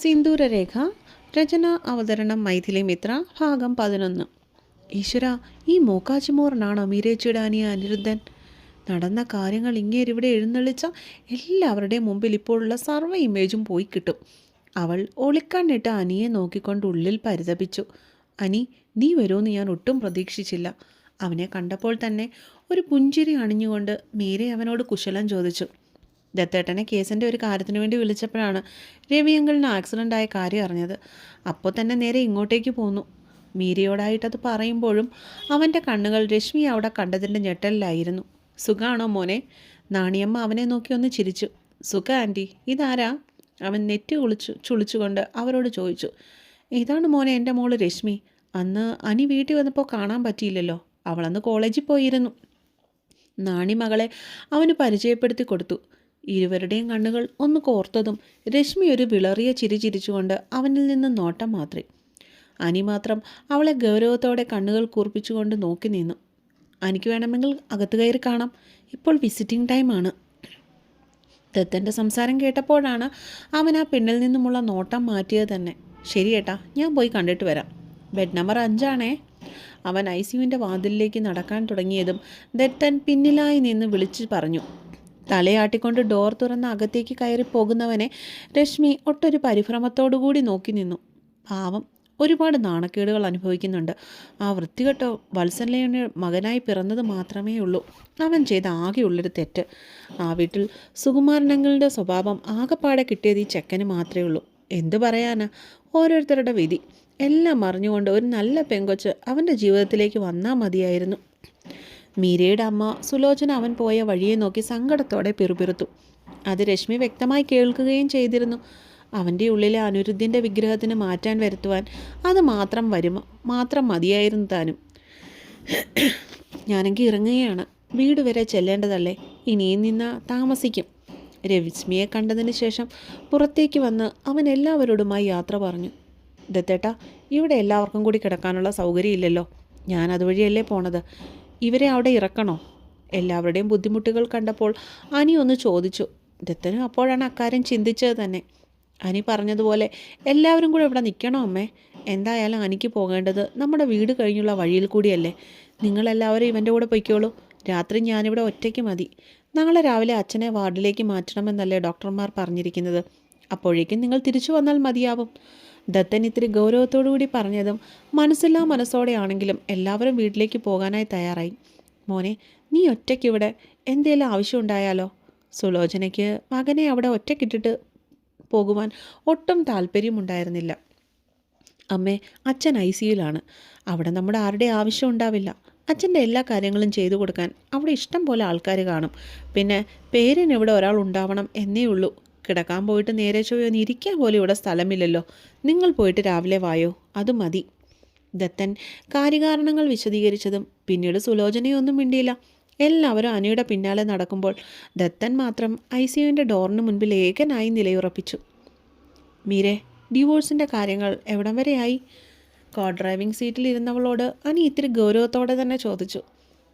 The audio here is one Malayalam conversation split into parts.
സിന്ദൂരരേഖ രചന അവതരണം മൈഥിലി മിത്ര ഭാഗം പതിനൊന്ന്. ഈശ്വര ഈ മൂക്കാച്ചുമോറിനാണോ മീരേച്ചിയുടെ അനിരുദ്ധൻ? നടന്ന കാര്യങ്ങൾ ഇങ്ങേരിവിടെ എഴുന്നള്ളിച്ച എല്ലാവരുടെയും മുമ്പിൽ ഇപ്പോഴുള്ള സർവ ഇമേജും പോയി കിട്ടും. അവൾ ഒളിക്കണ്ണിട്ട് അനിയെ നോക്കിക്കൊണ്ട് ഉള്ളിൽ പരിതപിച്ചു. അനി നീ വരുമെന്ന് ഞാൻ ഒട്ടും പ്രതീക്ഷിച്ചില്ല. അവനെ കണ്ടപ്പോൾ തന്നെ ഒരു പുഞ്ചിരി അണിഞ്ഞുകൊണ്ട് മീരെ അവനോട് കുശലം ചോദിച്ചു. ദത്തേട്ടനെ കേസിന്റെ ഒരു കാര്യത്തിന് വേണ്ടി വിളിച്ചപ്പോഴാണ് രവിയങ്കളിന് ആക്സിഡന്റ് ആയ കാര്യം അറിഞ്ഞത്. അപ്പോൾ തന്നെ നേരെ ഇങ്ങോട്ടേക്ക് പോന്നു. മീരയോടായിട്ടത് പറയുമ്പോഴും അവന്റെ കണ്ണുകൾ രശ്മി അവിടെ കണ്ടതിന്റെ ഞെട്ടലിലായിരുന്നു. സുഖാണോ മോനെ? നാണിയമ്മ അവനെ നോക്കി ഒന്ന് ചിരിച്ചു. സുഖ ആന്റി ഇതാരാ? അവൻ നെറ്റ് കുളിച്ചു ചുളിച്ചുകൊണ്ട് അവരോട് ചോദിച്ചു. ഇതാണ് മോനെ എന്റെ മോൾ രശ്മി. അന്ന് അനി വീട്ടിൽ വന്നപ്പോൾ കാണാൻ പറ്റിയില്ലല്ലോ. അവളന്ന് കോളേജിൽ പോയിരുന്നു. നാണി മകളെ അവന് പരിചയപ്പെടുത്തി കൊടുത്തു. ഇരുവരുടെയും കണ്ണുകൾ ഒന്ന് കോർത്തതും രശ്മി ഒരു വിളറിയ ചിരി ചിരിച്ചുകൊണ്ട് അവനിൽ നിന്ന് നോട്ടം മാത്രേ. അനി മാത്രം അവളെ ഗൗരവത്തോടെ കണ്ണുകൾ കൂർപ്പിച്ചുകൊണ്ട് നോക്കി നിന്നു. അനിക്ക് വേണമെങ്കിൽ അകത്ത് കയറി കാണാം. ഇപ്പോൾ വിസിറ്റിംഗ് ടൈമാണ് ദത്തന്റെ സംസാരം കേട്ടപ്പോഴാണ് അവൻ ആ പെണ്ണിൽ നിന്നുമുള്ള നോട്ടം മാറ്റിയത് തന്നെ. ശരി ഏട്ടാ ഞാൻ പോയി കണ്ടിട്ട് വരാം. ബെഡ് നമ്പർ അഞ്ചാണേ. അവൻ ഐ സിയുവിന്റെ വാതിലിലേക്ക് നടക്കാൻ തുടങ്ങിയതും ദത്തൻ പിന്നിലായി നിന്ന് വിളിച്ചു പറഞ്ഞു. തലയാട്ടിക്കൊണ്ട് ഡോർ തുറന്ന് അകത്തേക്ക് കയറി പോകുന്നവനെ രശ്മി ഒട്ടൊരു പരിഭ്രമത്തോടുകൂടി നോക്കി നിന്നു. പാവം ഒരുപാട് നാണക്കേടുകൾ അനുഭവിക്കുന്നുണ്ട്. ആ വൃത്തികെട്ട വത്സലയുടെ മകനായി പിറന്നത് മാത്രമേ ഉള്ളൂ. അവൻ ചെയ്ത ആകെയുള്ളൊരു തെറ്റ്. ആ വീട്ടിൽ സുകുമാരനങ്ങളുടെ സ്വഭാവം ആകെപ്പാടെ കിട്ടിയത് ഈ ചെക്കന് മാത്രമേ ഉള്ളൂ. എന്തു പറയാനാ? ഓരോരുത്തരുടെ വിധി. എല്ലാം അറിഞ്ഞുകൊണ്ട് ഒരു നല്ല പെങ്കൊച്ച് അവന്റെ ജീവിതത്തിലേക്ക് വന്നാൽ മതിയായിരുന്നു. മീരയുടെ അമ്മ സുലോചന അവൻ പോയ വഴിയെ നോക്കി സങ്കടത്തോടെ പിറുപിറുത്തു. അത് രശ്മി വ്യക്തമായി കേൾക്കുകയും ചെയ്തിരുന്നു. അവന്റെ ഉള്ളിലെ അനിരുദ്ധിന്റെ വിഗ്രഹത്തിന് മാറ്റാൻ വരുത്തുവാൻ അത് മാത്രം വരും മാത്രം മതിയായിരുന്നു താനും. ഞാനെങ്കിൽ ഇറങ്ങുകയാണ്. വീട് വരെ ചെല്ലേണ്ടതല്ലേ? ഇനിയും നിന്ന താമസിക്കും. രവിസ്മിയെ കണ്ടതിന് ശേഷം പുറത്തേക്ക് വന്ന് അവൻ എല്ലാവരോടുമായി യാത്ര പറഞ്ഞു. ദത്തേട്ടാ ഇവിടെ എല്ലാവർക്കും കൂടി കിടക്കാനുള്ള സൗകര്യം ഇല്ലല്ലോ ഞാൻ അതുവഴിയല്ലേ പോണത്? ഇവരെ അവിടെ ഇറക്കണോ? എല്ലാവരുടെയും ബുദ്ധിമുട്ടുകൾ കണ്ടപ്പോൾ അനി ഒന്ന് ചോദിച്ചു. ദത്തനും അപ്പോഴാണ് അക്കാര്യം ചിന്തിച്ചത് തന്നെ. അനി പറഞ്ഞതുപോലെ എല്ലാവരും കൂടെ ഇവിടെ നിൽക്കണോ അമ്മേ? എന്തായാലും അനിക്ക് പോകേണ്ടത് നമ്മുടെ വീട് കഴിഞ്ഞുള്ള വഴിയിൽ കൂടിയല്ലേ. നിങ്ങളെല്ലാവരും ഇവന്റെ കൂടെ പൊയ്ക്കോളൂ. രാത്രി ഞാനിവിടെ ഒറ്റയ്ക്ക് മതി. നാളെ രാവിലെ അച്ഛനെ വാർഡിലേക്ക് മാറ്റണമെന്നല്ലേ ഡോക്ടർമാർ പറഞ്ഞിരിക്കുന്നത്. അപ്പോഴേക്കും നിങ്ങൾ തിരിച്ചു വന്നാൽ മതിയാവും. ദത്തൻ ഇത്തിരി ഗൗരവത്തോടുകൂടി പറഞ്ഞതും മനസ്സില്ലാ മനസ്സോടെയാണെങ്കിലും എല്ലാവരും വീട്ടിലേക്ക് പോകാനായി തയ്യാറായി. മോനെ നീ ഒറ്റയ്ക്കിവിടെ എന്തേലും ആവശ്യമുണ്ടായാലോ? സുലോചനയ്ക്ക് മകനെ അവിടെ ഒറ്റയ്ക്കിട്ടിട്ട് പോകുവാൻ ഒട്ടും താല്പര്യമുണ്ടായിരുന്നില്ല. അമ്മേ അച്ഛൻ ഐ സിയുലാണ് അവിടെ നമ്മുടെ ആരുടെ ആവശ്യം ഉണ്ടാവില്ല. അച്ഛന്റെ എല്ലാ കാര്യങ്ങളും ചെയ്തു കൊടുക്കാൻ അവിടെ ഇഷ്ടം പോലെ ആൾക്കാർ കാണും. പിന്നെ പേരിന് ഇവിടെ ഒരാൾ ഉണ്ടാവണം എന്നേ ഉള്ളൂ. കിടക്കാൻ പോയിട്ട് നേരെ ചൊവ്വൊന്ന് ഇരിക്കാൻ പോലും ഇവിടെ സ്ഥലമില്ലല്ലോ. നിങ്ങൾ പോയിട്ട് രാവിലെ വായോ? അത് മതി. ദത്തൻ കാര്യകാരണങ്ങൾ വിശദീകരിച്ചതും പിന്നീട് സുലോചനയൊന്നും മിണ്ടിയില്ല. എല്ലാവരും അനിയുടെ പിന്നാലെ നടക്കുമ്പോൾ ദത്തൻ മാത്രം ഐ സി യുവിന്റെ ഡോറിന് മുൻപിൽ ഏകനായി നിലയുറപ്പിച്ചു. മീരെ ഡിവോഴ്സിന്റെ കാര്യങ്ങൾ എവിടം വരെയായി കാർ ഡ്രൈവിംഗ് സീറ്റിൽ ഇരുന്നവളോട് അനി ഇത്തിരി ഗൗരവത്തോടെ തന്നെ ചോദിച്ചു.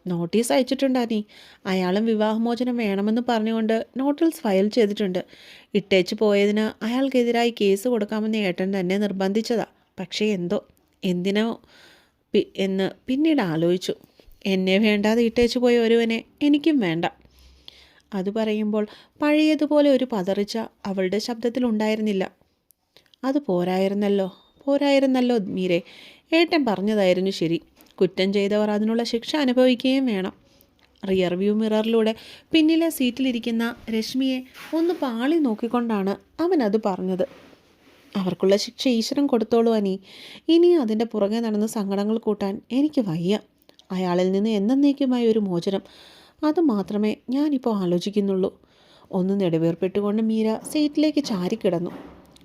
നോട്ടീസ് അയച്ചിട്ടുണ്ട് അനി. അയാളും വിവാഹമോചനം വേണമെന്ന് പറഞ്ഞുകൊണ്ട് നോട്ടീസ് ഫയൽ ചെയ്തിട്ടുണ്ട്. ഇട്ടേച്ച് പോയതിന് അയാൾക്കെതിരായി കേസ് കൊടുക്കാമെന്ന് ഏട്ടൻ തന്നെ നിർബന്ധിച്ചതാ. പക്ഷേ എന്തോ എന്തിനോ എന്ന് പിന്നീട് ആലോചിച്ചു. എന്നെ വേണ്ടാതെ ഇട്ടേച്ച് പോയ ഒരുവനെ എനിക്കും വേണ്ട. അത് പറയുമ്പോൾ പഴയതുപോലെ ഒരു പതറിച്ച അവളുടെ ശബ്ദത്തിൽ ഉണ്ടായിരുന്നില്ല. അത് പോരായിരുന്നല്ലോ പോരായിരുന്നല്ലോ മീരെ. ഏട്ടൻ പറഞ്ഞതായിരുന്നു ശരി. കുറ്റം ചെയ്തവർ അതിനുള്ള ശിക്ഷ അനുഭവിക്കുകയും വേണം. റിയർ വ്യൂ മിററിലൂടെ പിന്നിലെ സീറ്റിലിരിക്കുന്ന രശ്മിയെ ഒന്ന് പാളി നോക്കിക്കൊണ്ടാണ് അവൻ അത് പറഞ്ഞത്. അവർക്കുള്ള ശിക്ഷ ഈശ്വരൻ കൊടുത്തോളൂ അനി. ഇനി അതിന്റെ പുറകെ നടന്ന് സങ്കടങ്ങൾ കൂട്ടാൻ എനിക്ക് വയ്യ. അയാളിൽ നിന്ന് എന്നേക്കുമായ ഒരു മോചനം. അത് മാത്രമേ ഞാനിപ്പോൾ ആലോചിക്കുന്നുള്ളൂ. ഒന്ന് നെടുവേർപ്പെട്ടുകൊണ്ട് മീര സീറ്റിലേക്ക് ചാരിക്കിടന്നു.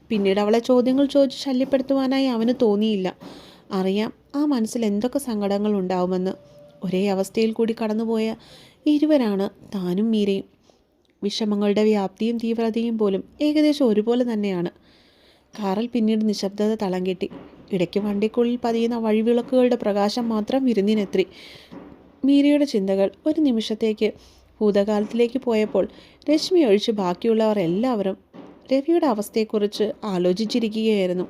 പിന്നീട് അവളെ ചോദ്യങ്ങൾ ചോദിച്ച് ശല്യപ്പെടുത്തുവാനായി അവന് തോന്നിയില്ല. അറിയാം ആ മനസ്സിൽ എന്തൊക്കെ സങ്കടങ്ങൾ ഉണ്ടാവുമെന്ന്. ഒരേ അവസ്ഥയിൽ കൂടി കടന്നുപോയ ഇരുവരാണ് താനും മീരയും. വിഷമങ്ങളുടെ വ്യാപ്തിയും തീവ്രതയും പോലും ഏകദേശം ഒരുപോലെ തന്നെയാണ്. കാറിൽ പിന്നീട് നിശബ്ദത തളം കെട്ടി ഇടയ്ക്ക് വണ്ടിക്കുള്ളിൽ പതിയുന്ന വഴിവിളക്കുകളുടെ പ്രകാശം മാത്രം വിരുന്നിനെത്തി. മീരയുടെ ചിന്തകൾ ഒരു നിമിഷത്തേക്ക് ഭൂതകാലത്തിലേക്ക് പോയപ്പോൾ രശ്മി ഒഴിച്ച് ബാക്കിയുള്ളവർ എല്ലാവരും രവിയുടെ അവസ്ഥയെക്കുറിച്ച് ആലോചിച്ചിരിക്കുകയായിരുന്നു.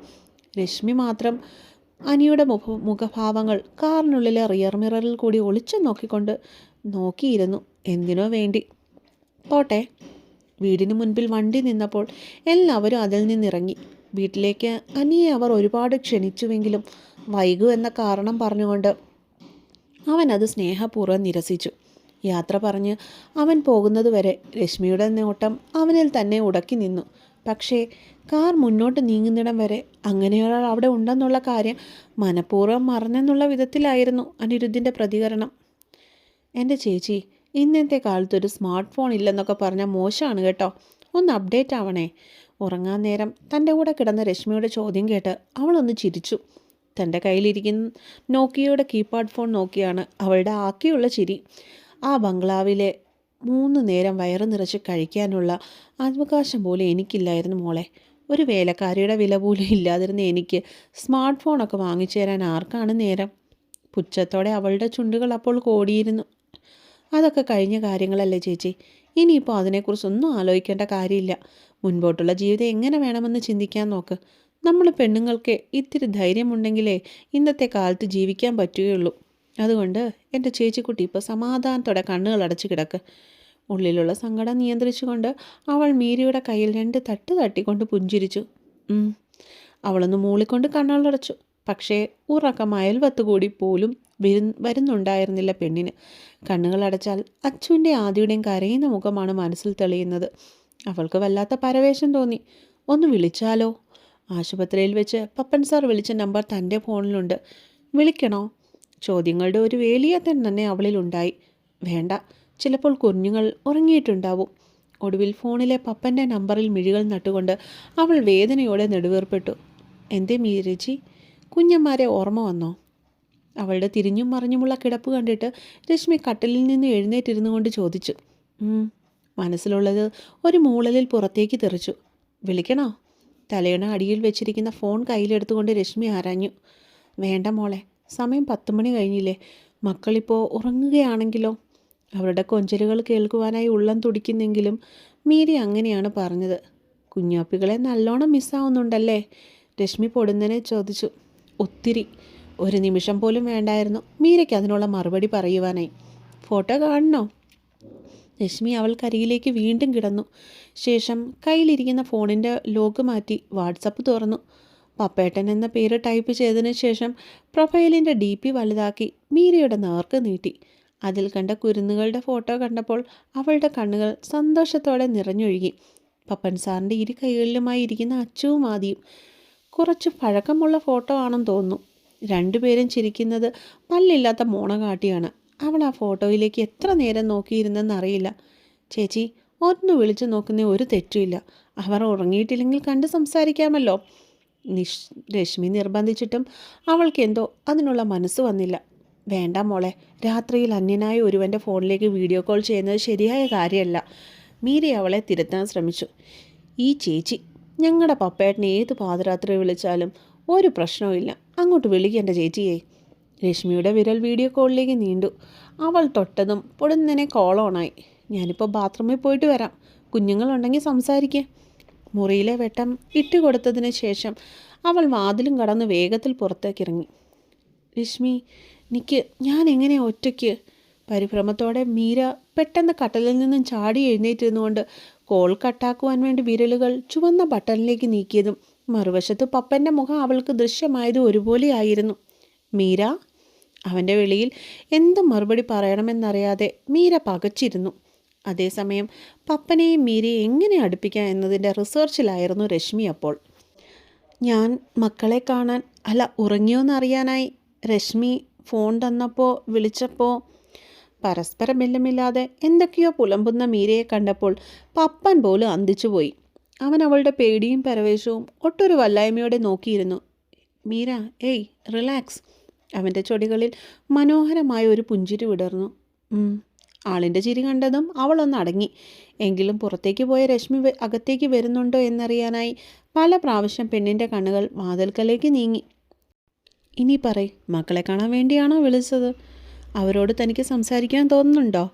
രശ്മി മാത്രം അനിയുടെ മുഖ മുഖഭാവങ്ങൾ കാറിനുള്ളിലെ റിയർ മിററിൽ കൂടി ഒളിച്ചു നോക്കിക്കൊണ്ട് നോക്കിയിരുന്നു. എന്തിനോ വേണ്ടി. പോട്ടെ. വീടിന് മുൻപിൽ വണ്ടി നിന്നപ്പോൾ എല്ലാവരും അതിൽ നിന്നിറങ്ങി. വീട്ടിലേക്ക് അനിയെ അവർ ഒരുപാട് ക്ഷണിച്ചുവെങ്കിലും വൈകു എന്ന കാരണം പറഞ്ഞുകൊണ്ട് അവൻ അത് സ്നേഹപൂർവം നിരസിച്ചു. യാത്ര പറഞ്ഞ് അവൻ പോകുന്നതുവരെ രശ്മിയുടെ നോട്ടം അവനിൽ തന്നെ ഉടക്കി നിന്നു പക്ഷേ കാർ മുന്നോട്ട് നീങ്ങുന്നിടം വരെ അങ്ങനെയൊരാൾ അവിടെ ഉണ്ടെന്നുള്ള കാര്യം മനഃപൂർവം മറന്നെന്നുള്ള വിധത്തിലായിരുന്നു അനിരുദ്ധിന്റെ പ്രതികരണം. എന്റെ ചേച്ചി ഇന്നത്തെ കാലത്ത് ഒരു സ്മാർട്ട് ഫോൺ ഇല്ലെന്നൊക്കെ പറഞ്ഞാൽ മോശമാണ് കേട്ടോ. ഒന്ന് അപ്ഡേറ്റ് ആവണേ. ഉറങ്ങാൻ നേരം തന്റെ കൂടെ കിടന്ന രശ്മിയുടെ ചോദ്യം കേട്ട് അവളൊന്ന് ചിരിച്ചു. തന്റെ കയ്യിലിരിക്കുന്ന നോക്കിയയുടെ കീപാഡ് ഫോൺ നോക്കിയാണ് അവളുടെ ആക്കിയുള്ള ചിരി. ആ ബംഗ്ലാവിലെ മൂന്ന് നേരം വയറ് നിറച്ച് കഴിക്കാനുള്ള ആത്മകാശം പോലും എനിക്കില്ലായിരുന്നു മോളെ. ഒരു വേലക്കാരിയുടെ വില പോലും ഇല്ലാതിരുന്ന എനിക്ക് സ്മാർട്ട് ഫോണൊക്കെ വാങ്ങിച്ചു തരാൻ ആർക്കാണ് നേരം? പുച്ഛത്തോടെ അവളുടെ ചുണ്ടുകൾ അപ്പോൾ കോടിയിരുന്നു. അതൊക്കെ കഴിഞ്ഞ കാര്യങ്ങളല്ലേ ചേച്ചി. ഇനിയിപ്പോൾ അതിനെക്കുറിച്ചൊന്നും ആലോചിക്കേണ്ട കാര്യമില്ല. മുൻപോട്ടുള്ള ജീവിതം എങ്ങനെ വേണമെന്ന് ചിന്തിക്കാൻ നോക്ക്. നമ്മൾ പെണ്ണുങ്ങൾക്ക് ഇത്തിരി ധൈര്യമുണ്ടെങ്കിലേ ഇന്നത്തെ കാലത്ത് ജീവിക്കാൻ പറ്റുകയുള്ളൂ. അതുകൊണ്ട് എന്റെ ചേച്ചിക്കുട്ടി ഇപ്പോൾ സമാധാനത്തോടെ കണ്ണുകൾ അടച്ചു കിടക്ക്. ഉള്ളിലുള്ള സങ്കടം നിയന്ത്രിച്ചുകൊണ്ട് അവൾ മീരിയുടെ കയ്യിൽ രണ്ട് തട്ട് തട്ടിക്കൊണ്ട് പുഞ്ചിരിച്ചു. അവളൊന്ന് മൂളിക്കൊണ്ട് കണ്ണുകളടച്ചു പക്ഷേ ഉറക്കം അയൽവത്ത് കൂടി പോലും വരു വരുന്നുണ്ടായിരുന്നില്ല പെണ്ണിന്. കണ്ണുകൾ അടച്ചാൽ അച്ചുവിന്റെ ആദിയുടെയും കരയുന്ന മുഖമാണ് മനസ്സിൽ തെളിയുന്നത്. അവൾക്ക് വല്ലാത്ത പരവേശം തോന്നി. ഒന്ന് വിളിച്ചാലോ? ആശുപത്രിയിൽ വെച്ച് പപ്പൻ സാർ വിളിച്ച നമ്പർ തന്റെ ഫോണിലുണ്ട്. വിളിക്കണോ? ചോദ്യങ്ങളുടെ ഒരു വേലിയാത്തൻ തന്നെ അവളിലുണ്ടായി വേണ്ട ചിലപ്പോൾ കുഞ്ഞുങ്ങൾ ഉറങ്ങിയിട്ടുണ്ടാവും. ഒടുവിൽ ഫോണിലെ പപ്പന്റെ നമ്പറിൽ മിഴികൾ നട്ടുകൊണ്ട് അവൾ വേദനയോടെ നെടുവേർപ്പെട്ടു. എന്തേ മീരജി കുഞ്ഞന്മാരെ ഓർമ്മ വന്നോ? അവളുടെ തിരിഞ്ഞും മറിഞ്ഞുമുള്ള കിടപ്പ് കണ്ടിട്ട് രശ്മി കട്ടിലിൽ നിന്ന് എഴുന്നേറ്റിരുന്നു കൊണ്ട് ചോദിച്ചു. മനസ്സിലുള്ളത് ഒരു മൂളലിൽ പുറത്തേക്ക് തെറിച്ചു. വിളിക്കണോ? തലയണ അടിയിൽ വെച്ചിരിക്കുന്ന ഫോൺ കയ്യിലെടുത്തുകൊണ്ട് രശ്മി ആരാഞ്ഞു. വേണ്ട മോളെ സമയം പത്ത് മണി കഴിഞ്ഞില്ലേ? മക്കളിപ്പോൾ ഉറങ്ങുകയാണെങ്കിലോ? അവരുടെ കൊഞ്ചലുകൾ കേൾക്കുവാനായി ഉള്ളം തുടിക്കുന്നെങ്കിലും മീരി അങ്ങനെയാണ് പറഞ്ഞത്. കുഞ്ഞാപ്പികളെ നല്ലോണം മിസ്സാവുന്നുണ്ടല്ലേ? രശ്മി പൊടുന്നനെ ചോദിച്ചു. ഒത്തിരി. ഒരു നിമിഷം പോലും വേണ്ടായിരുന്നു. മീരയ്ക്ക് അതിനുള്ള മറുപടി പറയുവാനായി. ഫോട്ടോ കാണണോ? രശ്മി അവൾക്കരികിലേക്ക് വീണ്ടും കിടന്നു. ശേഷം കയ്യിലിരിക്കുന്ന ഫോണിന്റെ ലോക്ക് മാറ്റി വാട്സപ്പ് തുറന്നു. പപ്പേട്ടൻ എന്ന പേര് ടൈപ്പ് ചെയ്തതിന് ശേഷം പ്രൊഫൈലിന്റെ ഡി പി വലുതാക്കി മീരയുടെ നേർക്ക് നീട്ടി. അതിൽ കണ്ട കുരുന്നുകളുടെ ഫോട്ടോ കണ്ടപ്പോൾ അവളുടെ കണ്ണുകൾ സന്തോഷത്തോടെ നിറഞ്ഞൊഴുകി. പപ്പൻ സാറിന്റെ ഇരു കൈകളിലുമായി ഇരിക്കുന്ന അച്ചുവും ആദിയും. കുറച്ച് പഴക്കമുള്ള ഫോട്ടോ ആണെന്ന് തോന്നുന്നു. രണ്ടുപേരും ചിരിക്കുന്നത് പല്ലില്ലാത്ത മോണ കാട്ടിയാണ് അവൾ ആ ഫോട്ടോയിലേക്ക് എത്ര നേരം നോക്കിയിരുന്നെന്ന് അറിയില്ല. ചേച്ചി ഒന്ന് വിളിച്ചു നോക്കുന്ന ഒരു തെറ്റുമില്ല. അവർ ഉറങ്ങിയിട്ടില്ലെങ്കിൽ കണ്ട് സംസാരിക്കാമല്ലോ. നിഷ് രശ്മി നിർബന്ധിച്ചിട്ടും അവൾക്ക് എന്തോ അതിനുള്ള മനസ്സ് വന്നില്ല. വേണ്ട മോളെ രാത്രിയിൽ അന്യനായ ഒരുവന്റെ ഫോണിലേക്ക് വീഡിയോ കോൾ ചെയ്യുന്നത് ശരിയായ കാര്യമല്ല. മീരി അവളെ തിരുത്താൻ ശ്രമിച്ചു. ഈ ചേച്ചി ഞങ്ങളുടെ പപ്പേട്ടനെ ഏത് പാതിരാത്രി വിളിച്ചാലും ഒരു പ്രശ്നവുമില്ല അങ്ങോട്ട് വിളിക്കേണ്ട ചേച്ചിയെ. രശ്മിയുടെ വിരൽ വീഡിയോ കോളിലേക്ക് നീണ്ടു. അവൾ തൊട്ടതും പൊടുന്നനെ കോൾ ഓണായി ഞാനിപ്പോൾ ബാത്റൂമിൽ പോയിട്ട് വരാം. കുഞ്ഞുങ്ങളുണ്ടെങ്കിൽ സംസാരിക്കേ. മുറിയിലെ വെട്ടം ഇട്ടുകൊടുത്തതിന് ശേഷം അവൾ വാതിലും കടന്ന് വേഗത്തിൽ പുറത്തേക്കിറങ്ങി രശ്മി നിക്ക് ഞാൻ എങ്ങനെ ഒറ്റയ്ക്ക്? പരിഭ്രമത്തോടെ മീര പെട്ടെന്ന് കട്ടലിൽ നിന്നും ചാടി എഴുന്നേറ്റിരുന്നുകൊണ്ട് കോൾ കട്ടാക്കുവാൻ വേണ്ടി വിരലുകൾ ചുവന്ന ബട്ടണിലേക്ക് നീക്കിയതും മറുവശത്ത് പപ്പന്റെ മുഖം അവൾക്ക് ദൃശ്യമായത് ഒരുപോലെയായിരുന്നു. മീര അവന്റെ വെളിയിൽ എന്ത് മറുപടി പറയണമെന്നറിയാതെ മീര പകച്ചിരുന്നു. അതേസമയം പപ്പനെയും മീരെ എങ്ങനെ അടുപ്പിക്കാം എന്നതിന്റെ റിസർച്ചിലായിരുന്നു രശ്മി അപ്പോൾ. ഞാൻ മക്കളെ കാണാൻ അല്ല ഉറങ്ങിയോന്നറിയാനായി രശ്മി ഫോൺ തന്നപ്പോൾ വിളിച്ചപ്പോൾ പരസ്പരം ബന്ധമില്ലാതെ എന്തൊക്കെയോ പുലമ്പുന്ന മീരയെ കണ്ടപ്പോൾ പപ്പൻ പോലും അന്തിച്ചുപോയി അവൻ അവളുടെ പേടിയും പരവേശവും ഒട്ടൊരു വല്ലായ്മയോടെ നോക്കിയിരുന്നു. മീര ഏയ് റിലാക്സ്. അവന്റെ ചൊടികളിൽ മനോഹരമായ ഒരു പുഞ്ചിരി വിടർന്നു. ആളിന്റെ ചിരി കണ്ടതും അവളൊന്ന് അടങ്ങി. എങ്കിലും പുറത്തേക്ക് പോയ രശ്മി അകത്തേക്ക് വരുന്നുണ്ടോ എന്നറിയാനായി പല പ്രാവശ്യം പെണ്ണിന്റെ കണ്ണുകൾ വാതിൽക്കലേക്ക് നീങ്ങി. ഇനി പറയ് മക്കളെ കാണാൻ വേണ്ടിയാണോ വിളിച്ചത്? അവരോട് തനിക്ക് സംസാരിക്കാൻ തോന്നുന്നുണ്ടോ?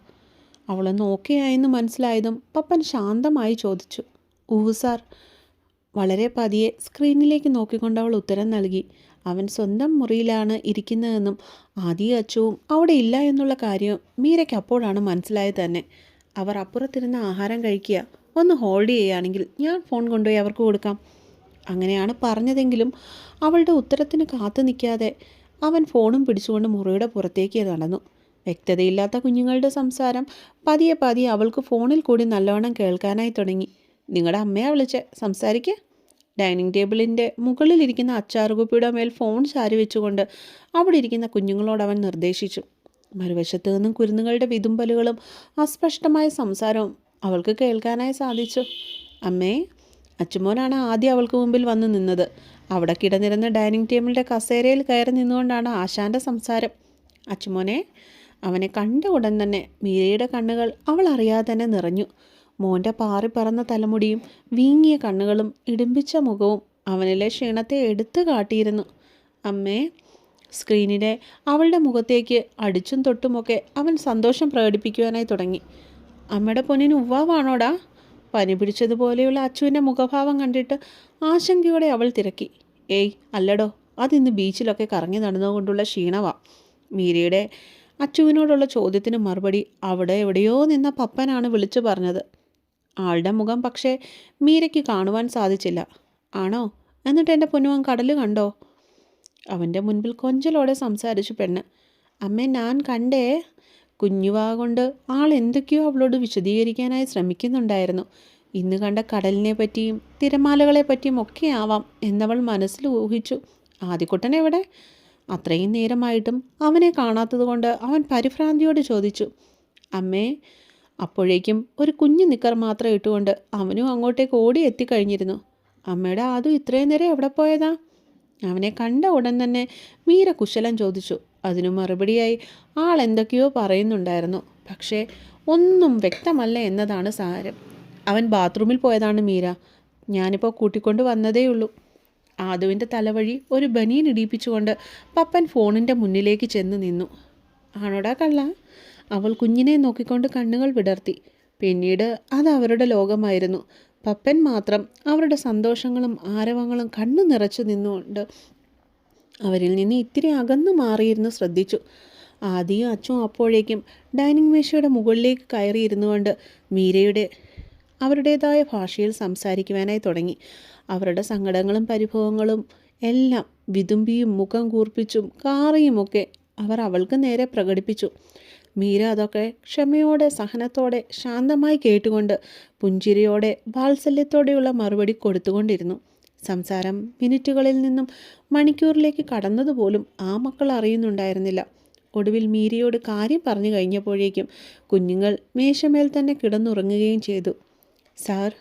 അവളൊന്ന് ഓക്കെ ആയെന്ന് മനസ്സിലായതും പപ്പൻ ശാന്തമായി ചോദിച്ചു. ഊഹു സാർ. വളരെ പതിയെ സ്ക്രീനിലേക്ക് നോക്കിക്കൊണ്ട് അവൾ ഉത്തരം നൽകി. അവൻ സ്വന്തം മുറിയിലാണ് ഇരിക്കുന്നതെന്നും ആദിയും അച്ചുവും അവിടെ ഇല്ല എന്നുള്ള കാര്യം മീരയ്ക്ക് അപ്പോഴാണ് മനസ്സിലായത് തന്നെ. അവർ അപ്പുറത്തിരുന്ന് ആഹാരം കഴിക്കുക. ഒന്ന് ഹോൾഡ് ചെയ്യുകയാണെങ്കിൽ ഞാൻ ഫോൺ കൊണ്ടുപോയി അവർക്ക് കൊടുക്കാം. അങ്ങനെയാണ് പറഞ്ഞതെങ്കിലും അവളുടെ ഉത്തരത്തിന് കാത്തു നിൽക്കാതെ അവൻ ഫോണും പിടിച്ചുകൊണ്ട് മുറിയുടെ പുറത്തേക്ക് നടന്നു. വ്യക്തതയില്ലാത്ത കുഞ്ഞുങ്ങളുടെ സംസാരം പതിയെ പതിയെ അവൾക്ക് ഫോണിൽ കൂടി നല്ലവണ്ണം കേൾക്കാനായി തുടങ്ങി. നിങ്ങളുടെ അമ്മയെ വിളിച്ച് സംസാരിക്കുക ഡൈനിങ് ടേബിളിന്റെ മുകളിലിരിക്കുന്ന അച്ചാറുകുപ്പിയുടെ മേൽ ഫോൺ ചാരി വെച്ചുകൊണ്ട് അവിടെ ഇരിക്കുന്ന കുഞ്ഞുങ്ങളോട് അവൻ നിർദ്ദേശിച്ചു. മറുവശത്തു നിന്നും കുരുന്നുകളുടെ വിതുമ്പലുകളും അസ്പഷ്ടമായ സംസാരവും അവൾക്ക് കേൾക്കാനായി സാധിച്ചു. അമ്മേ അച്ചുമോനാണ് ആദ്യം അവൾക്ക് മുമ്പിൽ വന്നു നിന്നത്. അവിടെ കിടന്നിരുന്ന ഡൈനിങ് ടേബിളിന്റെ കസേരയിൽ കയറി നിന്നുകൊണ്ടാണ് ആശാന്റെ സംസാരം. അച്ചുമോനെ അവനെ കണ്ട ഉടൻ തന്നെ മീരയുടെ കണ്ണുകൾ അവൾ അറിയാതെ തന്നെ നിറഞ്ഞു. മോന്റെ പാറി പറന്ന തലമുടിയും വീങ്ങിയ കണ്ണുകളും ഇടുമ്പിച്ച മുഖവും അവനിലെ ക്ഷീണത്തെ എടുത്തു കാട്ടിയിരുന്നു. അമ്മേ സ്ക്രീനിനെ അവളുടെ മുഖത്തേക്ക് അടിച്ചും തൊട്ടുമൊക്കെ അവൻ സന്തോഷം പ്രകടിപ്പിക്കുവാനായി തുടങ്ങി. അമ്മയുടെ പൊന്നിന് ഉവ്വാവാണോടാ? പനി പിടിച്ചതുപോലെയുള്ള അച്ചുവിന്റെ മുഖഭാവം കണ്ടിട്ട് ആശങ്കയോടെ അവൾ തിരക്കി. ഏയ് അല്ലടോ അതിന്ന് ബീച്ചിലൊക്കെ കറങ്ങി നടന്നുകൊണ്ടുള്ള ക്ഷീണവാ. മീരയുടെ അച്ചുവിനോടുള്ള ചോദ്യത്തിന് മറുപടി അവിടെ എവിടെയോ നിന്ന പപ്പനാണ് വിളിച്ചു പറഞ്ഞത്. ആളുടെ മുഖം പക്ഷേ മീരയ്ക്ക് കാണുവാൻ സാധിച്ചില്ല. ആണോ? എന്നിട്ട് എന്റെ പൊന്നുവൻ കടൽ കണ്ടോ? അവന്റെ മുൻപിൽ കൊഞ്ചലോടെ സംസാരിച്ചു പെണ്ണ്. അമ്മേ ഞാൻ കണ്ടേ. കുഞ്ഞുവാ കൊണ്ട് ആൾ എന്തൊക്കെയോ അവളോട് വിശദീകരിക്കാനായി ശ്രമിക്കുന്നുണ്ടായിരുന്നു. ഇന്ന് കണ്ട കടലിനെ പറ്റിയും തിരമാലകളെ പറ്റിയും ഒക്കെ ആവാം എന്നവൾ മനസ്സിൽ ഊഹിച്ചു. ആദ്യക്കുട്ടൻ എവിടെ? അത്രയും നേരമായിട്ടും അവനെ കാണാത്തതുകൊണ്ട് അവൻ പരിഭ്രാന്തിയോട് ചോദിച്ചു. അമ്മേ അപ്പോഴേക്കും ഒരു കുഞ്ഞു നിക്കർ മാത്രം ഇട്ടുകൊണ്ട് അവനും അങ്ങോട്ടേക്ക് ഓടി എത്തിക്കഴിഞ്ഞിരുന്നു. അമ്മയുടെ അതും ഇത്രയും നേരം എവിടെ പോയതാ? അവനെ കണ്ട ഉടൻ തന്നെ മീര കുശലം ചോദിച്ചു. അതിനു മറുപടിയായി ആൾ എന്തൊക്കെയോ പറയുന്നുണ്ടായിരുന്നു. പക്ഷേ ഒന്നും വ്യക്തമല്ല എന്നതാണ് സാരം. അവൻ ബാത്റൂമിൽ പോയതാണ് മീര. ഞാനിപ്പോൾ കൂട്ടിക്കൊണ്ട് വന്നതേയുള്ളൂ. ആദുവിന്റെ തലവഴി ഒരു ബനിയൻ ഇടിയിപ്പിച്ചുകൊണ്ട് പപ്പൻ ഫോണിന്റെ മുന്നിലേക്ക് ചെന്ന് നിന്നു. ആണോടാ കള്ള? അവൾ കുഞ്ഞിനെ നോക്കിക്കൊണ്ട് കണ്ണുകൾ വിടർത്തി. പിന്നീട് അത് അവരുടെ ലോകമായിരുന്നു. പപ്പൻ മാത്രം അവരുടെ സന്തോഷങ്ങളും ആരവങ്ങളും കണ്ണു നിറച്ചു നിന്നുകൊണ്ട് അവരിൽ നിന്ന് ഇത്തിരി അകന്നു മാറിയിരുന്നു ശ്രദ്ധിച്ചു. ആദിയും അച്ചും അപ്പോഴേക്കും ഡൈനിങ് മേശയുടെ മുകളിലേക്ക് കയറിയിരുന്നു കൊണ്ട് മീരയുടെ അവരുടേതായ ഭാഷയിൽ സംസാരിക്കുവാനായി തുടങ്ങി. അവരുടെ സങ്കടങ്ങളും പരിഭവങ്ങളും എല്ലാം വിതുമ്പിയും മുഖം കൂർപ്പിച്ചും കാറിയുമൊക്കെ അവർ അവൾക്ക് നേരെ പ്രകടിപ്പിച്ചു. മീര അതൊക്കെ ക്ഷമയോടെ സഹനത്തോടെ ശാന്തമായി കേട്ടുകൊണ്ട് പുഞ്ചിരിയോടെ വാത്സല്യത്തോടെയുള്ള മറുപടി കൊടുത്തുകൊണ്ടിരുന്നു. സംസാരം മിനിറ്റുകളിൽ നിന്നും മണിക്കൂറിലേക്ക് കടന്നതുപോലും ആ മക്കൾ അറിയുന്നുണ്ടായിരുന്നില്ല. ഒടുവിൽ മീരയോട് കാര്യം പറഞ്ഞു കഴിഞ്ഞപ്പോഴേക്കും കുഞ്ഞുങ്ങൾ മേശമേൽ തന്നെ കിടന്നുറങ്ങുകയും ചെയ്തു. സാർ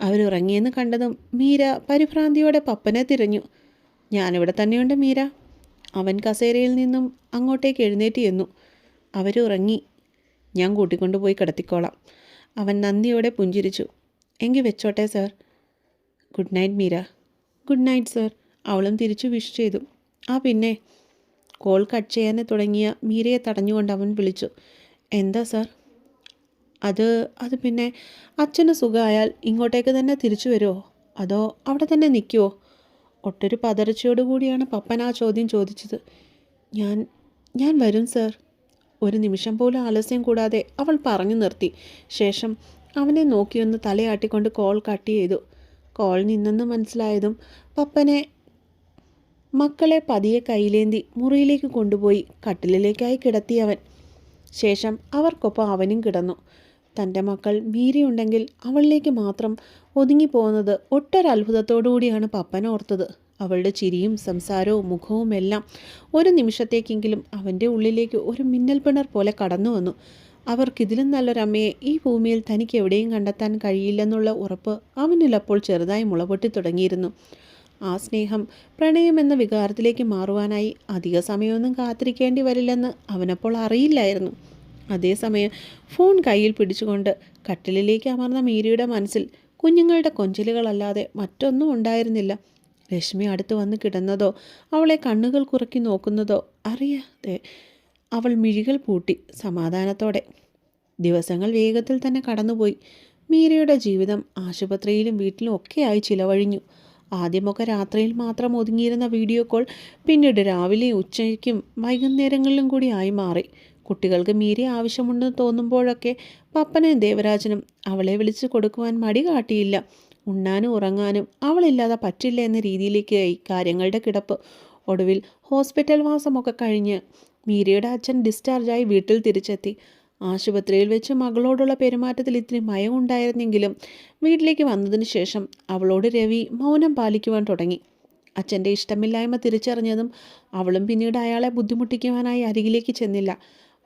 അവരുറങ്ങിയെന്ന് കണ്ടതും മീര പരിഭ്രാന്തിയോടെ പപ്പനെ തിരഞ്ഞു. ഞാനിവിടെ തന്നെയുണ്ട് മീര. അവൻ കസേരയിൽ നിന്നും അങ്ങോട്ടേക്ക് എഴുന്നേറ്റ് ചെന്നു. അവരുറങ്ങി. ഞാൻ കൂട്ടിക്കൊണ്ടുപോയി കിടത്തിക്കോളാം. അവൻ നന്ദിയോടെ പുഞ്ചിരിച്ചു. എങ്കിൽ വെച്ചോട്ടെ sir. Good night Meera. Good night sir. അവളും തിരിച്ചു വിഷ് ചെയ്തു. ആ പിന്നെ. കോൾ കട്ട് ചെയ്യാൻ തുടങ്ങിയ മീരയെ തടഞ്ഞുകൊണ്ട് അവൻ വിളിച്ചു. എന്താ സർ? അത് അത് പിന്നെ അച്ഛന് സുഖമായാൽ ഇങ്ങോട്ടേക്ക് തന്നെ തിരിച്ചു വരുമോ അതോ അവിടെ തന്നെ നിൽക്കുമോ ഒട്ടൊരു പതർച്ചയോടുകൂടിയാണ് പപ്പൻ ആ ചോദ്യം ചോദിച്ചത്. ഞാൻ ഞാൻ വരും സാർ. ഒരു നിമിഷം പോലും ആലസ്യം കൂടാതെ അവൾ പറഞ്ഞു നിർത്തി. ശേഷം അവനെ നോക്കിയൊന്ന് തലയാട്ടിക്കൊണ്ട് കോൾ കട്ട് ചെയ്തു. കോൾ നിന്നെന്ന് മനസ്സിലായതും പപ്പനെ മക്കളെ പതിയെ കയ്യിലേന്തി മുറിയിലേക്ക് കൊണ്ടുപോയി കട്ടിലിലേക്കായി കിടത്തിയവൻ ശേഷം അവർക്കൊപ്പം അവനും കിടന്നു. തന്റെ മക്കൾ മീരിയുണ്ടെങ്കിൽ അവളിലേക്ക് മാത്രം ഒതുങ്ങിപ്പോകുന്നത് ഒട്ടൊരത്ഭുതത്തോടുകൂടിയാണ് പപ്പൻ ഓർത്തത്. അവളുടെ ചിരിയും സംസാരവും മുഖവും എല്ലാം ഒരു നിമിഷത്തേക്കെങ്കിലും അവന്റെ ഉള്ളിലേക്ക് ഒരു മിന്നൽ പിണർ പോലെ കടന്നു വന്നു. അവർക്കിതിലും നല്ലൊരമ്മയെ ഈ ഭൂമിയിൽ തനിക്ക് എവിടെയും കണ്ടെത്താൻ കഴിയില്ലെന്നുള്ള ഉറപ്പ് അവനിൽ അപ്പോൾ ചെറുതായി മുളപൊട്ടി തുടങ്ങിയിരുന്നു. ആ സ്നേഹം പ്രണയമെന്ന വികാരത്തിലേക്ക് മാറുവാനായി അധിക സമയമൊന്നും കാത്തിരിക്കേണ്ടി വരില്ലെന്ന് അവനപ്പോൾ അറിയില്ലായിരുന്നു. അതേസമയം ഫോൺ കയ്യിൽ പിടിച്ചുകൊണ്ട് കട്ടിലിലേക്ക് അമർന്ന മീരിയുടെ മനസ്സിൽ കുഞ്ഞുങ്ങളുടെ കൊഞ്ചലുകളല്ലാതെ മറ്റൊന്നും ഉണ്ടായിരുന്നില്ല. രശ്മി അടുത്ത് വന്ന് കിടന്നതോ അവളെ കണ്ണുകൾ കുറക്കി നോക്കുന്നതോ അറിയാതെ അവൾ മിഴികൾ പൂട്ടി സമാധാനത്തോടെ. ദിവസങ്ങൾ വേഗത്തിൽ തന്നെ കടന്നുപോയി. മീരയുടെ ജീവിതം ആശുപത്രിയിലും വീട്ടിലും ഒക്കെയായി ചിലവഴിഞ്ഞു. ആദ്യമൊക്കെ രാത്രിയിൽ മാത്രം ഒതുങ്ങിയിരുന്ന വീഡിയോ കോൾ പിന്നീട് രാവിലെ ഉച്ചയ്ക്കും വൈകുന്നേരങ്ങളിലും കൂടി ആയി മാറി. കുട്ടികൾക്ക് മീരെ ആവശ്യമുണ്ടെന്ന് തോന്നുമ്പോഴൊക്കെ പപ്പനും ദേവരാജനും അവളെ വിളിച്ചു കൊടുക്കുവാൻ മടി കാട്ടിയില്ല. ഉണ്ണാനും ഉറങ്ങാനും അവളില്ലാതെ പറ്റില്ല എന്ന രീതിയിലേക്ക് ആയി കാര്യങ്ങളുടെ കിടപ്പ്. ഒടുവിൽ ഹോസ്പിറ്റൽ വാസമൊക്കെ കഴിഞ്ഞ് മീരയുടെ അച്ഛൻ ഡിസ്ചാർജായി വീട്ടിൽ തിരിച്ചെത്തി. ആശുപത്രിയിൽ വെച്ച് മകളോടുള്ള പെരുമാറ്റത്തിൽ ഇത്തിരി മയമുണ്ടായിരുന്നെങ്കിലും വീട്ടിലേക്ക് വന്നതിന് ശേഷം അവളോട് രവി മൗനം പാലിക്കുവാൻ തുടങ്ങി. അച്ഛന്റെ ഇഷ്ടമില്ലായ്മ തിരിച്ചറിഞ്ഞതും അവളും പിന്നീട് അയാളെ ബുദ്ധിമുട്ടിക്കുവാനായി അരികിലേക്ക് ചെന്നില്ല.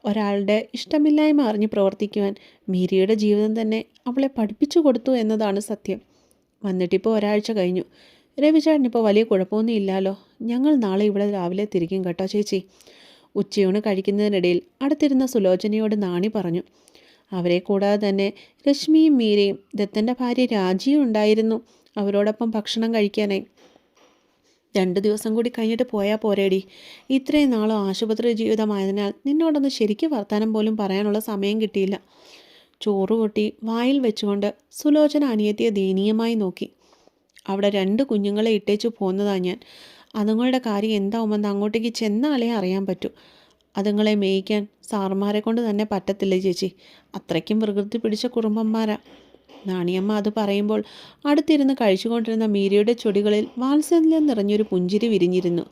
ഒരാളുടെ ഇഷ്ടമില്ലായ്മ അറിഞ്ഞ് പ്രവർത്തിക്കുവാൻ മീരിയുടെ ജീവിതം തന്നെ അവളെ പഠിപ്പിച്ചു കൊടുത്തു എന്നതാണ് സത്യം. വന്നിട്ടിപ്പോൾ ഒരാഴ്ച കഴിഞ്ഞു. രവിചേട്ടനിപ്പോൾ വലിയ കുഴപ്പമൊന്നും ഇല്ലല്ലോ ഞങ്ങൾ നാളെ ഇവിടെ രാവിലെ തിരിക്കും കേട്ടോ ചേച്ചി. ഉച്ചയൂണ് കഴിക്കുന്നതിനിടയിൽ അടുത്തിരുന്ന സുലോചനയോട് നാണി പറഞ്ഞു. അവരെ കൂടാതെ തന്നെ രശ്മിയും മീരയും ദത്തന്റെ ഭാര്യ രാജിയും ഉണ്ടായിരുന്നു അവരോടൊപ്പം ഭക്ഷണം കഴിക്കാനായി. രണ്ട് ദിവസം കൂടി കഴിഞ്ഞിട്ട് പോയാൽ പോരേടി. ഇത്രയും നാളും ആശുപത്രി ജീവിതമായതിനാൽ നിന്നോടൊന്ന് ശരിക്കും വർത്താനം പോലും പറയാനുള്ള സമയം കിട്ടിയില്ല. ചോറ് കൊട്ടി വായിൽ വെച്ചുകൊണ്ട് സുലോചന അനിയത്തിയെ ദയനീയമായി നോക്കി. അവിടെ രണ്ട് കുഞ്ഞുങ്ങളെ ഇട്ടേച്ചു പോന്നതാ ഞാൻ. അതുങ്ങളുടെ കാര്യം എന്താവുമെന്ന് അങ്ങോട്ടേക്ക് ചെന്നാലേ അറിയാൻ പറ്റൂ. അതുങ്ങളെ മേയ്ക്കാൻ സാറുമാരെ കൊണ്ട് തന്നെ പറ്റത്തില്ല ചേച്ചി. അത്രയ്ക്കും പ്രകൃതി പിടിച്ച കുടുംബന്മാരാ. നാണിയമ്മ അത് പറയുമ്പോൾ അടുത്തിരുന്ന് കഴിച്ചുകൊണ്ടിരുന്ന മീരയുടെ ചൊടികളിൽ വാത്സല്യം നിറഞ്ഞൊരു പുഞ്ചിരി വിരിഞ്ഞിരുന്നു.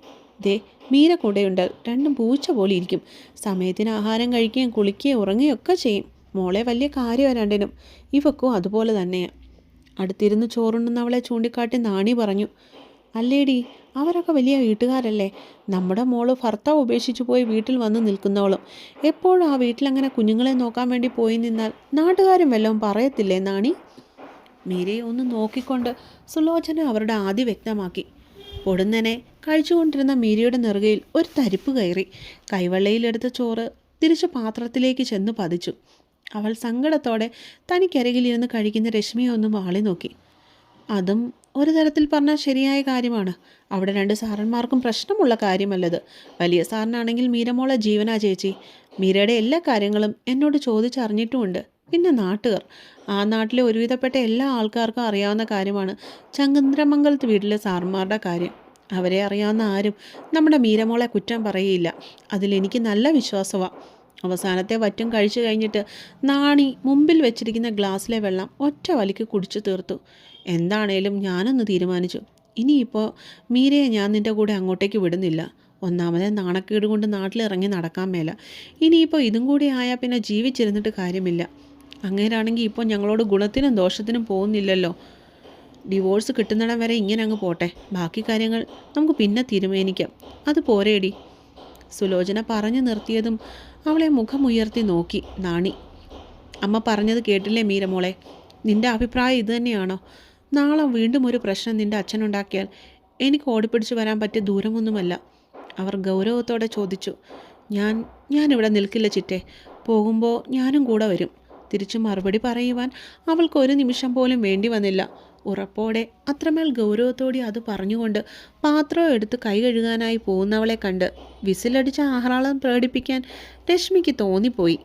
ദേ മീര കൂടെയുണ്ട് രണ്ടും പൂച്ച പോലെ ഇരിക്കും. സമയത്തിന് ആഹാരം കഴിക്കുകയും കുളിക്കുകയും ഉറങ്ങുകയും ഒക്കെ ചെയ്യും. മോളെ വലിയ കാര്യം രണ്ടിനും ഇവക്കും അതുപോലെ തന്നെയാണ് അടുത്തിരുന്ന് ചോറുണ്ടെന്ന് അവളെ ചൂണ്ടിക്കാട്ടി നാണി പറഞ്ഞു. അല്ലേടി അവരൊക്കെ വലിയ വീട്ടുകാരല്ലേ? നമ്മുടെ മോൾ ഭർത്താവ് ഉപേക്ഷിച്ചു പോയി വീട്ടിൽ വന്ന് നിൽക്കുന്നവളും. എപ്പോഴും ആ വീട്ടിലങ്ങനെ കുഞ്ഞുങ്ങളെ നോക്കാൻ വേണ്ടി പോയി നിന്നാൽ നാട്ടുകാരും വല്ലതും പറയത്തില്ലേ നാണി? മീരയെ ഒന്ന് നോക്കിക്കൊണ്ട് സുലോചന അവരുടെ ആദ്യ വ്യക്തമാക്കി. പൊടുന്നനെ കഴിച്ചുകൊണ്ടിരുന്ന മീരയുടെ നെറുകയിൽ ഒരു തരിപ്പ് കയറി. കൈവെള്ളയിലെടുത്ത ചോറ് തിരിച്ച് പാത്രത്തിലേക്ക് ചെന്ന് പതിച്ചു. അവൾ സങ്കടത്തോടെ തനിക്കരികിലിരുന്ന് കഴിക്കുന്ന രശ്മിയെ ഒന്ന് വാളി നോക്കി. അതും ഒരു തരത്തിൽ പറഞ്ഞാൽ ശരിയായ കാര്യമാണ്. അവിടെ രണ്ട് സാറന്മാർക്കും പ്രശ്നമുള്ള കാര്യമല്ലത്. വലിയ സാറിനാണെങ്കിൽ മീരമോളെ ജീവനാ ചേച്ചി. മീരയുടെ എല്ലാ കാര്യങ്ങളും എന്നോട് ചോദിച്ചറിഞ്ഞിട്ടുമുണ്ട്. പിന്നെ നാട്ടുകാർ. ആ നാട്ടിലെ ഒരുവിധപ്പെട്ട എല്ലാ ആൾക്കാർക്കും അറിയാവുന്ന കാര്യമാണ് ചങ്കന്ദ്രമംഗലത്ത് വീട്ടിലെ സാറന്മാരുടെ കാര്യം. അവരെ അറിയാവുന്ന ആരും നമ്മുടെ മീരമോളെ കുറ്റം പറയില്ല. അതിലെനിക്ക് നല്ല വിശ്വാസമാണ് അവസാനത്തെ വറ്റും കഴിച്ചു കഴിഞ്ഞിട്ട് നാണി മുമ്പിൽ വെച്ചിരിക്കുന്ന ഗ്ലാസ്സിലെ വെള്ളം ഒറ്റ വലിക്ക് കുടിച്ചു തീർത്തു. എന്താണേലും ഞാനൊന്ന് തീരുമാനിച്ചു. ഇനിയിപ്പോൾ മീരയെ ഞാൻ നിന്റെ കൂടെ അങ്ങോട്ടേക്ക് വിടുന്നില്ല. ഒന്നാമതേ നാണക്കേട് കൊണ്ട് നാട്ടിലിറങ്ങി നടക്കാൻ മേല. ഇനിയിപ്പോൾ ഇതും കൂടി ആയാൽ പിന്നെ ജീവിച്ചിരുന്നിട്ട് കാര്യമില്ല. അങ്ങേരാണെങ്കിൽ ഇപ്പോൾ ഞങ്ങളോട് ഗുണത്തിനും ദോഷത്തിനും പോകുന്നില്ലല്ലോ. ഡിവോഴ്സ് കിട്ടുന്നിടം വരെ ഇങ്ങനെ അങ്ങ് പോട്ടെ. ബാക്കി കാര്യങ്ങൾ നമുക്ക് പിന്നെ തീരുമാനിക്കാം. അത് പോരേടി. സുലോചന പറഞ്ഞു നിർത്തിയതും അവളെ മുഖമുയർത്തി നോക്കി. നാണി. അമ്മ പറഞ്ഞത് കേട്ടില്ലേ മീരമോളെ? നിന്റെ അഭിപ്രായം ഇതുതന്നെയാണോ നാളെ വീണ്ടും ഒരു പ്രശ്നം നിന്റെ അച്ഛനുണ്ടാക്കിയാൽ എനിക്ക് ഓടിപ്പിടിച്ച് വരാൻ പറ്റിയ ദൂരമൊന്നുമല്ല. അവർ ഗൗരവത്തോടെ ചോദിച്ചു. ഞാൻ ഞാനിവിടെ നിൽക്കില്ല ചിറ്റേ. പോകുമ്പോൾ ഞാനും കൂടെ വരും. തിരിച്ചു മറുപടി പറയുവാൻ അവൾക്ക് ഒരു നിമിഷം പോലും വേണ്ടി വന്നില്ല. ഉറപ്പോടെ അത്രമേൽ ഗൗരവത്തോടെ അത് പറഞ്ഞുകൊണ്ട് പാത്രം എടുത്ത് കൈ കഴുകാനായി പോകുന്നവളെ കണ്ട് വിസിലടിച്ച ആഹ്ലാദം പ്രകടിപ്പിക്കാൻ രശ്മിക്ക് തോന്നിപ്പോയി.